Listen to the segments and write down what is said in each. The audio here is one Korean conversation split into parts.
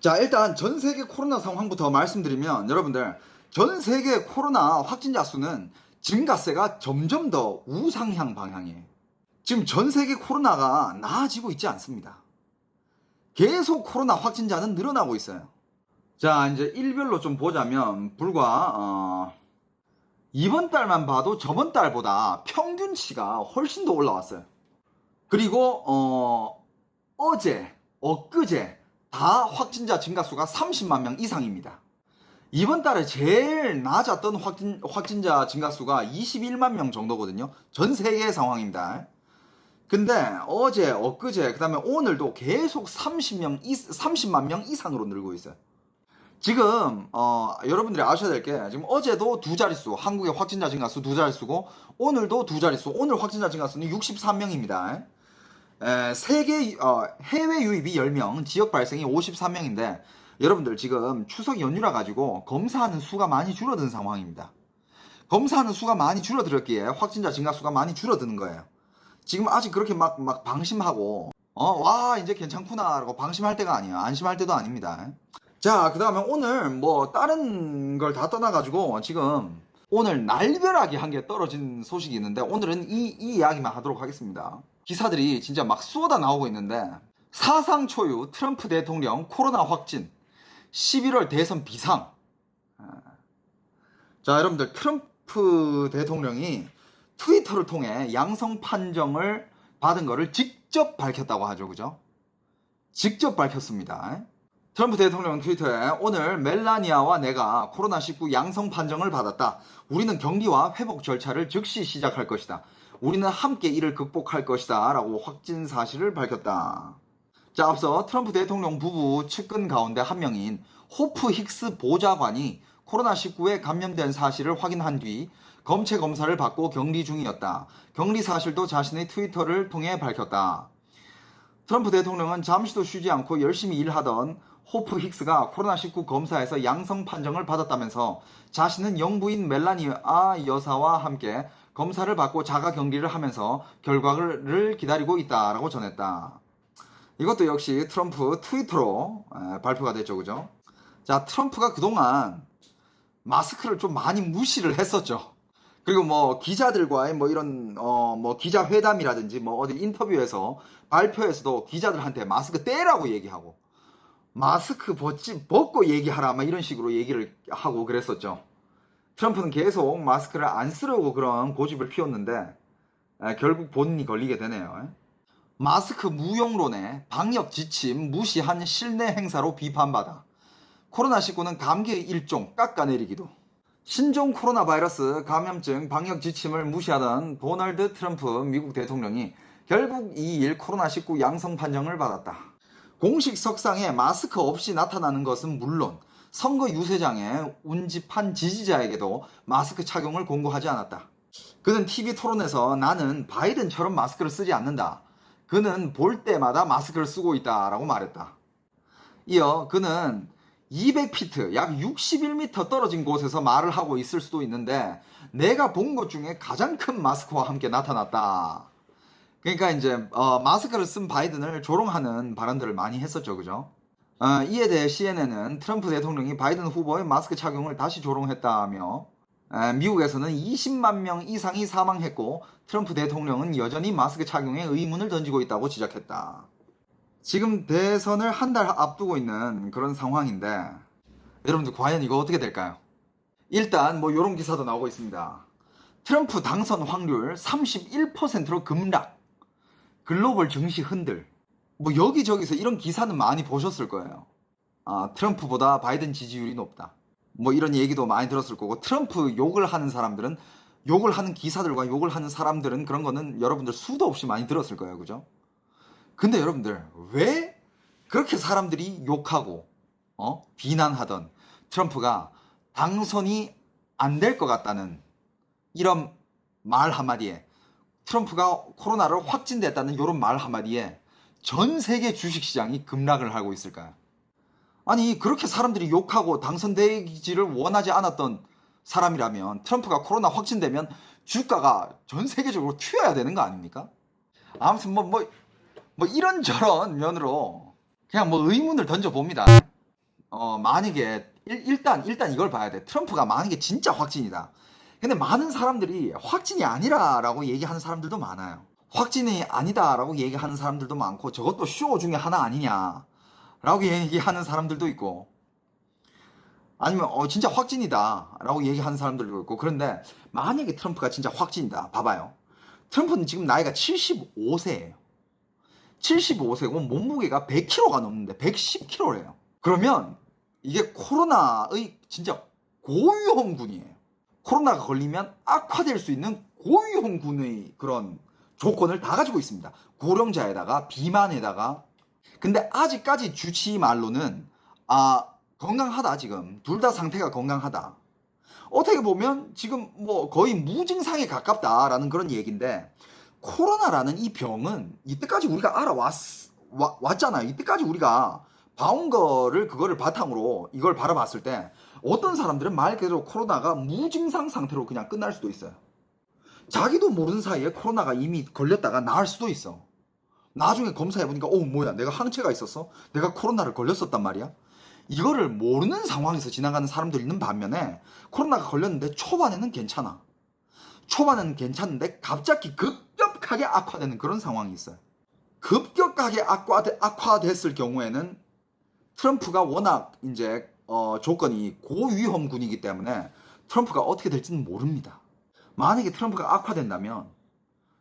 자, 일단 전 세계 코로나 상황부터 말씀드리면 여러분들 전 세계 코로나 확진자 수는 증가세가 점점 더 우상향 방향이에요. 지금 전 세계 코로나가 나아지고 있지 않습니다. 계속 코로나 확진자는 늘어나고 있어요. 자, 이제 일별로 좀 보자면 불과 어, 이번 달만 봐도 저번 달보다 평균치가 훨씬 더 올라왔어요. 그리고 어, 어제, 엊그제 다 확진자 증가수가 30만 명 이상입니다. 이번 달에 제일 낮았던 확진, 확진자 증가수가 21만 명 정도거든요. 전 세계 상황입니다. 근데 어제, 엊그제, 그 다음에 오늘도 계속 30명, 30만 명 이상으로 늘고 있어요. 지금, 어, 여러분들이 아셔야 될 게, 지금 어제도 두 자릿수, 한국의 확진자 증가수 두 자릿수고, 오늘도 두 자릿수, 오늘 확진자 증가수는 63명입니다. 에, 세계 어, 해외 유입이 10명, 지역 발생이 53명인데 여러분들 지금 추석 연휴라 가지고 검사하는 수가 많이 줄어든 상황입니다. 검사하는 수가 많이 줄어들었기에 확진자 증가 수가 많이 줄어드는 거예요. 지금 아직 그렇게 막 막 방심하고 어 와 이제 괜찮구나 라고 방심할 때가 아니에요. 안심할 때도 아닙니다. 자, 그 다음에 오늘 뭐 다른 걸 다 떠나 가지고 지금 오늘 날벼락이 한 개 떨어진 소식이 있는데 오늘은 이, 이 이야기만 하도록 하겠습니다. 기사들이 진짜 막 쏟아 나오고 있는데 사상 초유 트럼프 대통령 코로나 확진 11월 대선 비상 아. 자 여러분들 트럼프 대통령이 트위터를 통해 양성 판정을 받은 거를 직접 밝혔다고 하죠 그죠 직접 밝혔습니다 트럼프 대통령은 트위터에 오늘 멜라니아와 내가 코로나19 양성 판정을 받았다. 우리는 격리와 회복 절차를 즉시 시작할 것이다. 우리는 함께 이를 극복할 것이다. 라고 확진 사실을 밝혔다. 자, 앞서 트럼프 대통령 부부 측근 가운데 한 명인 호프 힉스 보좌관이 코로나19에 감염된 사실을 확인한 뒤 검체 검사를 받고 격리 중이었다. 격리 사실도 자신의 트위터를 통해 밝혔다. 트럼프 대통령은 잠시도 쉬지 않고 열심히 일하던 호프 힉스가 코로나19 검사에서 양성 판정을 받았다면서 자신은 영부인 멜라니아 여사와 함께 검사를 받고 자가 격리를 하면서 결과를 기다리고 있다라고 전했다. 이것도 역시 트럼프 트위터로 에, 발표가 됐죠, 그죠? 자, 트럼프가 그동안 마스크를 좀 많이 무시를 했었죠. 그리고 뭐 기자들과의 뭐 이런 어 뭐 기자 회담이라든지 뭐 어디 인터뷰에서 발표에서도 기자들한테 마스크 떼라고 얘기하고 마스크 벗지 벗고 얘기하라 막 이런 식으로 얘기를 하고 그랬었죠. 트럼프는 계속 마스크를 안 쓰려고 그런 고집을 피웠는데 에, 결국 본인이 걸리게 되네요. 마스크 무용론에 방역 지침 무시한 실내 행사로 비판받아 코로나19는 감기의 일종 깎아내리기도 신종 코로나 바이러스 감염증 방역 지침을 무시하던 도널드 트럼프 미국 대통령이 결국 2일 코로나19 양성 판정을 받았다. 공식 석상에 마스크 없이 나타나는 것은 물론 선거 유세장에 운집한 지지자에게도 마스크 착용을 공고하지 않았다. 그는 TV 토론에서 나는 바이든처럼 마스크를 쓰지 않는다. 그는 볼 때마다 마스크를 쓰고 있다 라고 말했다. 이어 그는 200피트, 약 61m 떨어진 곳에서 말을 하고 있을 수도 있는데 내가 본 것 중에 가장 큰 마스크와 함께 나타났다. 그러니까 이제 어, 마스크를 쓴 바이든을 조롱하는 발언들을 많이 했었죠, 그죠? 어, 이에 대해 CNN은 트럼프 대통령이 바이든 후보의 마스크 착용을 다시 조롱했다며 에, 미국에서는 20만 명 이상이 사망했고 트럼프 대통령은 여전히 마스크 착용에 의문을 던지고 있다고 지적했다. 지금 대선을 한 달 앞두고 있는 그런 상황인데 여러분들 과연 이거 어떻게 될까요? 일단 뭐 이런 기사도 나오고 있습니다. 트럼프 당선 확률 31%로 급락. 글로벌 증시 흔들. 뭐 여기저기서 이런 기사는 많이 보셨을 거예요. 아, 트럼프보다 바이든 지지율이 높다. 뭐 이런 얘기도 많이 들었을 거고 트럼프 욕을 하는 사람들은 욕을 하는 기사들과 욕을 하는 사람들은 그런 거는 여러분들 수도 없이 많이 들었을 거예요. 그죠? 근데 여러분들 왜 그렇게 사람들이 욕하고 어? 비난하던 트럼프가 당선이 안 될 것 같다는 이런 말 한마디에 트럼프가 코로나를 확진됐다는 이런 말 한마디에 전 세계 주식시장이 급락을 하고 있을까요? 아니 그렇게 사람들이 욕하고 당선되기를 원하지 않았던 사람이라면 트럼프가 코로나 확진되면 주가가 전 세계적으로 튀어야 되는 거 아닙니까? 아무튼 뭐 뭐 뭐 이런저런 면으로 그냥 뭐 의문을 던져 봅니다. 어, 만약에 일, 일단 일단 이걸 봐야 돼. 트럼프가 만약에 진짜 확진이다. 근데 많은 사람들이 확진이 아니라라고 얘기하는 사람들도 많아요. 확진이 아니다라고 얘기하는 사람들도 많고 저것도 쇼 중에 하나 아니냐라고 얘기하는 사람들도 있고 아니면 어 진짜 확진이다라고 얘기하는 사람들도 있고 그런데 만약에 트럼프가 진짜 확진이다 봐봐요. 트럼프는 지금 나이가 75세예요. 75세고 몸무게가 100kg가 넘는데 110kg래요. 그러면 이게 코로나의 진짜 고위험군이에요. 코로나가 걸리면 악화될 수 있는 고위험군의 그런 조건을 다 가지고 있습니다. 고령자에다가 비만에다가 근데 아직까지 주치 말로는 아 건강하다 지금 둘 다 상태가 건강하다. 어떻게 보면 지금 뭐 거의 무증상에 가깝다라는 그런 얘기인데 코로나라는 이 병은 이때까지 우리가 알아왔 와- 왔잖아요. 이때까지 우리가 봐온 거를 그거를 바탕으로 이걸 바라봤을 때 어떤 사람들은 말 그대로 코로나가 무증상 상태로 그냥 끝날 수도 있어요. 자기도 모르는 사이에 코로나가 이미 걸렸다가 나을 수도 있어. 나중에 검사해보니까, 어, 뭐야, 내가 항체가 있었어? 내가 코로나를 걸렸었단 말이야? 이거를 모르는 상황에서 지나가는 사람도 있는 반면에, 코로나가 걸렸는데 초반에는 괜찮아. 초반에는 괜찮은데, 갑자기 급격하게 악화되는 그런 상황이 있어요. 급격하게 악화되, 악화됐을 경우에는, 트럼프가 워낙 이제, 어, 조건이 고위험군이기 때문에, 트럼프가 어떻게 될지는 모릅니다. 만약에 트럼프가 악화된다면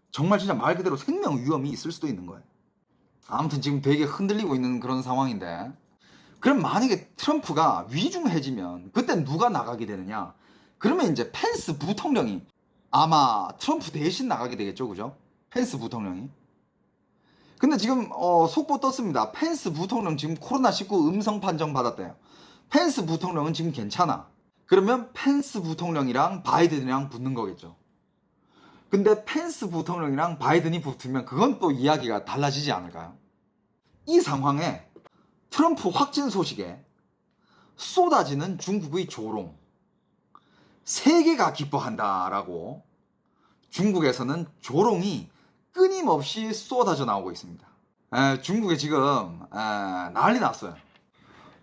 정말 진짜 말 그대로 생명 위험이 있을 수도 있는 거예요. 아무튼 지금 되게 흔들리고 있는 그런 상황인데 그럼 만약에 트럼프가 위중해지면 그때 누가 나가게 되느냐? 그러면 이제 펜스 부통령이 아마 트럼프 대신 나가게 되겠죠, 그죠? 펜스 부통령이. 근데 지금 어, 속보 떴습니다. 펜스 부통령 지금 코로나19 음성 판정 받았대요. 펜스 부통령은 지금 괜찮아. 그러면 펜스 부통령이랑 바이든이랑 붙는 거겠죠. 근데 펜스 부통령이랑 바이든이 붙으면 그건 또 이야기가 달라지지 않을까요? 이 상황에 트럼프 확진 소식에 쏟아지는 중국의 조롱. 세계가 기뻐한다라고 중국에서는 조롱이 끊임없이 쏟아져 나오고 있습니다. 에, 중국에 지금 에, 난리 났어요.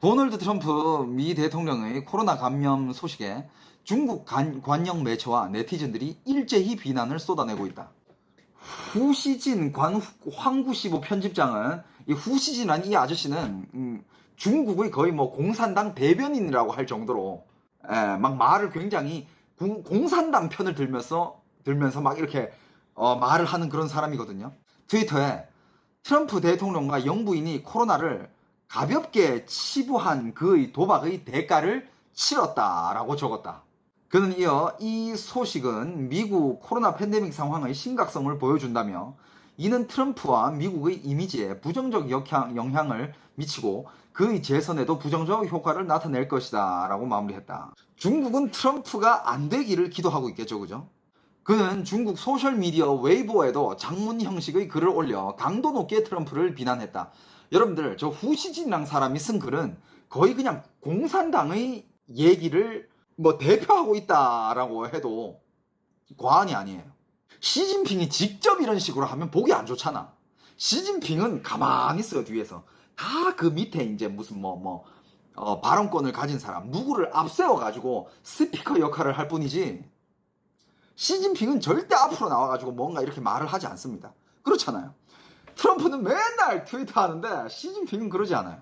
도널드 트럼프 미 대통령의 코로나 감염 소식에 중국 관, 관영 매체와 네티즌들이 일제히 비난을 쏟아내고 있다. 후시진 관 황구시보 편집장은 이 후시진이라는 이 아저씨는 음, 중국의 거의 뭐 공산당 대변인이라고 할 정도로 에, 막 말을 굉장히 공, 공산당 편을 들면서 들면서 막 이렇게 어, 말을 하는 그런 사람이거든요. 트위터에 트럼프 대통령과 영부인이 코로나를 가볍게 치부한 그의 도박의 대가를 치렀다라고 적었다. 그는 이어 이 소식은 미국 코로나 팬데믹 상황의 심각성을 보여준다며 이는 트럼프와 미국의 이미지에 부정적 역향, 영향 을 미치고 그의 재선에도 부정적 효과를 나타낼 것이다 라고 마무리했다. 중국은 트럼프가 안 되기를 기도하고 있겠죠, 그죠? 그는 중국 소셜미디어 웨이보에도 장문 형식의 글을 올려 강도 높게 트럼프를 비난했다. 여러분들 저 후시진이랑 사람이 쓴 글은 거의 그냥 공산당의 얘기를 뭐 대표하고 있다라고 해도 과언이 아니에요. 시진핑이 직접 이런 식으로 하면 보기 안 좋잖아. 시진핑은 가만히 있어요 뒤에서 다 그 밑에 이제 무슨 뭐뭐 어, 발언권을 가진 사람 누구를 앞세워 가지고 스피커 역할을 할 뿐이지. 시진핑은 절대 앞으로 나와 가지고 뭔가 이렇게 말을 하지 않습니다. 그렇잖아요. 트럼프는 맨날 트위터 하는데 시진핑은 그러지 않아요.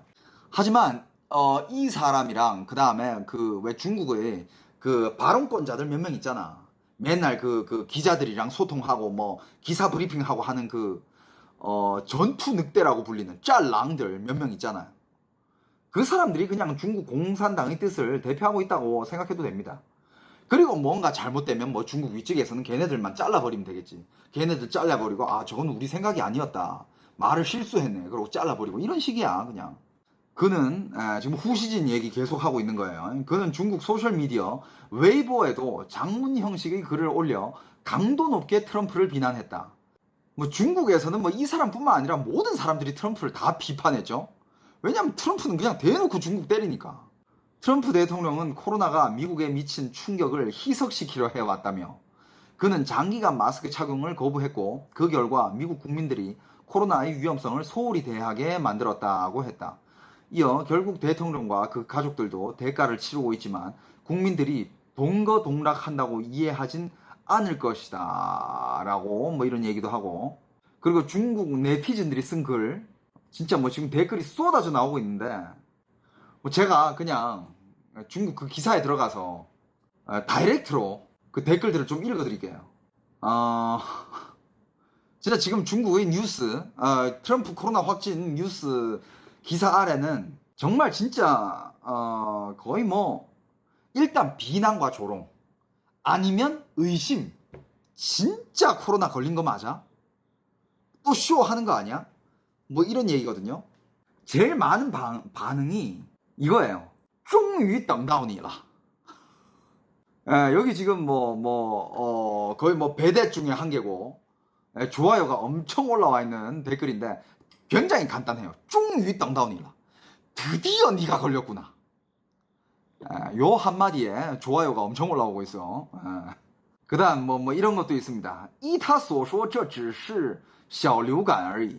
하지만 어, 이 사람이랑 그 다음에 그 왜 중국의 그 발언권자들 몇 명 있잖아. 맨날 그, 그 기자들이랑 소통하고 뭐 기사 브리핑하고 하는 그 어, 전투 늑대라고 불리는 짤랑들 몇 명 있잖아요. 그 사람들이 그냥 중국 공산당의 뜻을 대표하고 있다고 생각해도 됩니다. 그리고 뭔가 잘못되면 뭐 중국 위쪽에서는 걔네들만 잘라버리면 되겠지. 걔네들 잘라버리고 아 저건 우리 생각이 아니었다. 말을 실수했네. 그러고 잘라버리고 이런 식이야 그냥. 그는 에, 지금 후시진 얘기 계속 하고 있는 거예요. 그는 중국 소셜 미디어 웨이보에도 장문 형식의 글을 올려 강도 높게 트럼프를 비난했다. 뭐 중국에서는 뭐 이 사람뿐만 아니라 모든 사람들이 트럼프를 다 비판했죠. 왜냐하면 트럼프는 그냥 대놓고 중국 때리니까. 트럼프 대통령은 코로나가 미국에 미친 충격을 희석시키려 해왔다며 그는 장기간 마스크 착용을 거부했고 그 결과 미국 국민들이 코로나의 위험성을 소홀히 대하게 만들었다고 했다. 이어 결국 대통령과 그 가족들도 대가를 치르고 있지만 국민들이 동거동락한다고 이해하진 않을 것이다 라고 뭐 이런 얘기도 하고 그리고 중국 네티즌들이 쓴 글 진짜 뭐 지금 댓글이 쏟아져 나오고 있는데 뭐 제가 그냥 중국 그 기사에 들어가서 어, 다이렉트로 그 댓글들을 좀 읽어드릴게요. 어, 진짜 지금 중국의 뉴스, 어, 트럼프 코로나 확진 뉴스 기사 아래는 정말 진짜 어, 거의 뭐 일단 비난과 조롱 아니면 의심 진짜 코로나 걸린 거 맞아? 또 쇼하는 거 아니야? 뭐 이런 얘기거든요. 제일 많은 반, 반응이 이거예요. 终于等到你了. 예, 여기 지금 뭐, 뭐, 어, 거의 뭐 배대 중에 한 개고, 예, 좋아요가 엄청 올라와 있는 댓글인데, 굉장히 간단해요. 终于等到你了. 드디어 네가 걸렸구나. 예, 요 한마디에 좋아요가 엄청 올라오고 있어. 예. 그 다음 뭐, 뭐 이런 것도 있습니다. 依他所说这只是小流感而已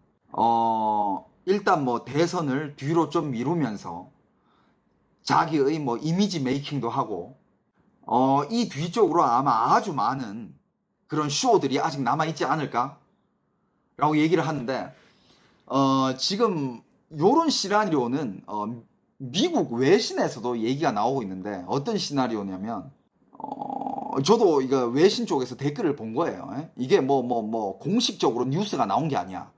어 일단 뭐 대선을 뒤로 좀 미루면서 자기의 뭐 이미지 메이킹도 하고 어, 이 뒤쪽으로 아마 아주 많은 그런 쇼들이 아직 남아있지 않을까? 라고 얘기를 하는데, 어, 지금 요런 시나리오는, 어, 미국 외신에서도 얘기가 나오고 있는데, 어떤 시나리오냐면, 어, 저도 이거 외신 쪽에서 댓글을 본 거예요. 예? 이게 뭐, 뭐, 뭐, 공식적으로 뉴스가 나온 게 아니야.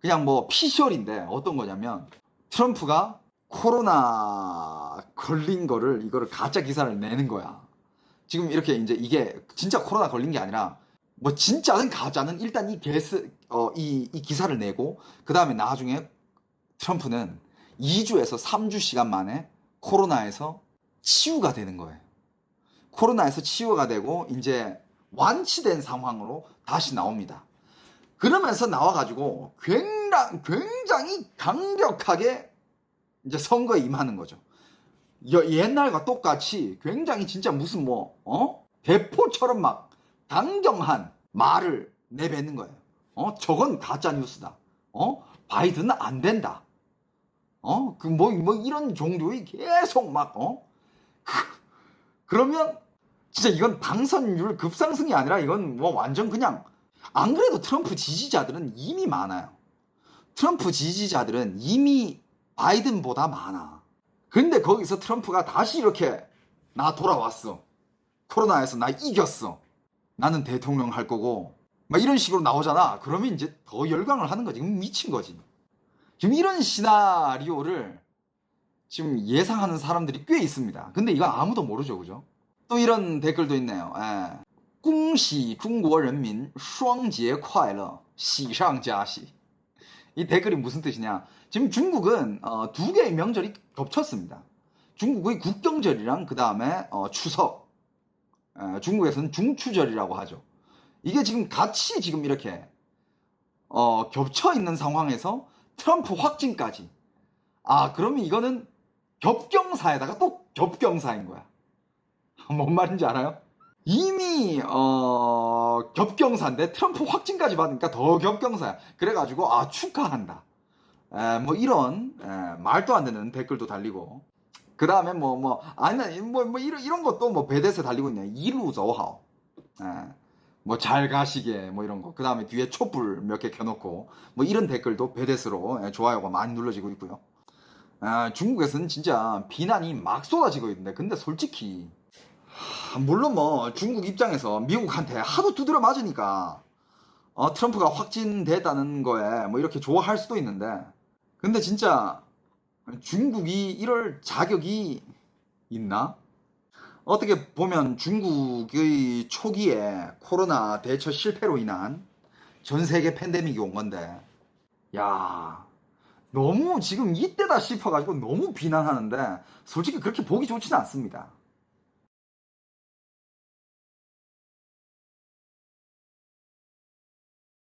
그냥 뭐, 피셜인데, 어떤 거냐면, 트럼프가 코로나 걸린 거를, 이거를 가짜 기사를 내는 거야. 지금 이렇게 이제 이게 진짜 코로나 걸린 게 아니라 뭐 진짜는 가짜는 일단 이 게스 어 이 이 기사를 내고 그 다음에 나중에 트럼프는 2주에서 3주 시간 만에 코로나에서 치유가 되는 거예요. 코로나에서 치유가 되고 이제 완치된 상황으로 다시 나옵니다. 그러면서 나와가지고 굉장히, 굉장히 강력하게 이제 선거에 임하는 거죠. 여- 옛날과 똑같이 굉장히 진짜 무슨 뭐, 어? 대포처럼 막 강경한 말을 내뱉는 거예요. 어? 저건 가짜 뉴스다. 어? 바이든은 안 된다. 어? 그 뭐, 뭐 이런 종류의 계속 막, 어? 그러면 진짜 이건 당선율 급상승이 아니라 이건 뭐 완전 그냥 안 그래도 트럼프 지지자들은 이미 많아요. 트럼프 지지자들은 이미 바이든보다 많아. 근데 거기서 트럼프가 다시 이렇게 나 돌아왔어. 코로나에서 나 이겼어. 나는 대통령 할 거고. 막 이런 식으로 나오잖아. 그러면 이제 더 열광을 하는 거지. 미친 거지. 지금 이런 시나리오를 지금 예상하는 사람들이 꽤 있습니다. 근데 이거 아무도 모르죠. 그죠? 또 이런 댓글도 있네요. 예. 恭喜中国人民双节快乐喜上加喜. 이 댓글이 무슨 뜻이냐? 지금 중국은 어, 두 개의 명절이 겹쳤습니다. 중국의 국경절이랑 그 다음에 어, 추석. 에, 중국에서는 중추절이라고 하죠. 이게 지금 같이 지금 이렇게 어, 겹쳐 있는 상황에서 트럼프 확진까지. 아 그러면 이거는 겹경사에다가 또 겹경사인 거야. 뭔 말인지 알아요? 이미 어, 겹경사인데 트럼프 확진까지 받으니까 더 겹경사야. 그래가지고 아 축하한다. 에, 뭐 이런 에, 말도 안 되는 댓글도 달리고 그 다음에 뭐 뭐 아니 뭐, 뭐 이런 이런 것도 뭐 배드에서 달리고 있네. 이루저하오. 뭐잘 가시게 뭐 이런 거. 그 다음에 뒤에 촛불 몇 개 켜놓고 뭐 이런 댓글도 배드스로 좋아요가 많이 눌러지고 있고요. 아, 중국에서는 진짜 비난이 막 쏟아지고 있는데 근데 솔직히 하, 물론 뭐 중국 입장에서 미국한테 하도 두드려 맞으니까 어, 트럼프가 확진됐다는 거에 뭐 이렇게 좋아할 수도 있는데 근데 진짜 중국이 이럴 자격이 있나? 어떻게 보면 중국의 초기에 코로나 대처 실패로 인한 전 세계 팬데믹이 온 건데 야 너무 지금 이때다 싶어가지고 너무 비난하는데 솔직히 그렇게 보기 좋지는 않습니다.